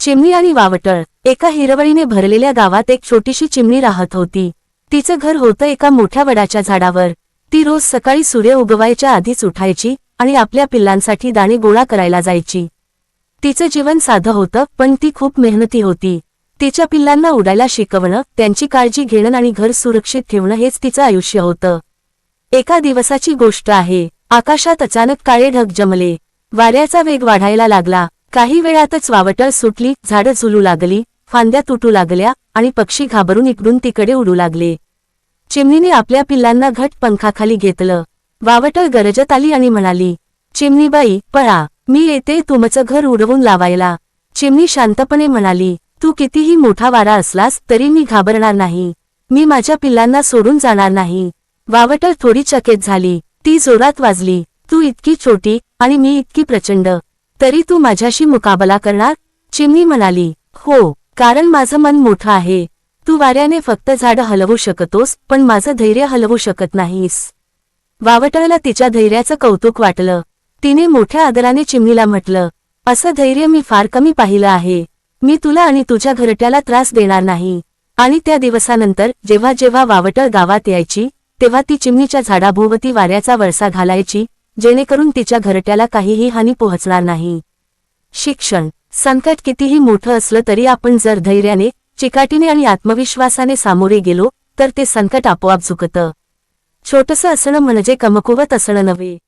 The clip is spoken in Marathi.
चिमणी आणि वावटळ. एका हिरवळीने भरलेल्या गावात एक छोटीशी चिमणी राहत होती. तिचं घर होतं एका मोठ्या वडाच्या झाडावर. ती रोज सकाळी सूर्य उगवायच्या आधीच उठायची आणि आपल्या पिल्लांसाठी दाणे गोळा करायला जायची. तिचं जीवन साधं होतं पण ती खूप मेहनती होती. तिच्या पिल्लांना उडायला शिकवणं त्यांची काळजी घेणं आणि घर सुरक्षित ठेवणं हेच तिचं आयुष्य होतं. एका दिवसाची गोष्ट आहे. आकाशात अचानक काळे ढग जमले. वाऱ्याचा वेग वाढायला लागला. काही वेळातच वावटळ सुटली झाडं झुलू लागली फांद्या तुटू लागल्या आणि पक्षी घाबरून इकडून तिकडे उडू लागले. चिमणीने आपल्या पिल्लांना घट पंखाखाली घेतलं. वावटळ गरजत आली आणि म्हणाली चिमणीबाई पळा. मी येते तुमचं घर उडवून लावायला. चिमणी शांतपणे म्हणाली तू कितीही मोठा वारा असलास तरी मी घाबरणार नाही. मी माझ्या पिल्लांना सोडून जाणार नाही. वावटळ थोडी चकेत झाली. ती जोरात वाजली तू इतकी छोटी आणि मी इतकी प्रचंड. तरी तू माझ्याशी मुकाबला करणार? चिमणी म्हणाली हो कारण माझं मन मोठं आहे. तू वाऱ्याने फक्त झाडं हलवू शकतोस पण माझं धैर्य हलवू शकत नाहीस. वावटळला तिच्या धैर्याचं कौतुक वाटलं. तिने मोठ्या आदराने चिमणीला म्हटलं असं धैर्य मी फार कमी पाहिलं आहे. मी तुला आणि तुझ्या घरट्याला त्रास देणार नाही. आणि त्या दिवसानंतर जेव्हा जेव्हा वावटळ गावात यायची तेव्हा ती चिमणीच्या झाडाभोवती वाऱ्याचा वळसा घालायची जेणेकरून तिच्या घरट्याला काहीही हानी पोहोचणार नाही. शिक्षण. संकट कितीही मोठं असलं तरी आपण जर धैर्याने चिकाटीने आणि आत्मविश्वासाने सामोरे गेलो तर ते संकट आपोआप झुकतं. छोटंसं असणं म्हणजे कमकुवत असणं नव्हे.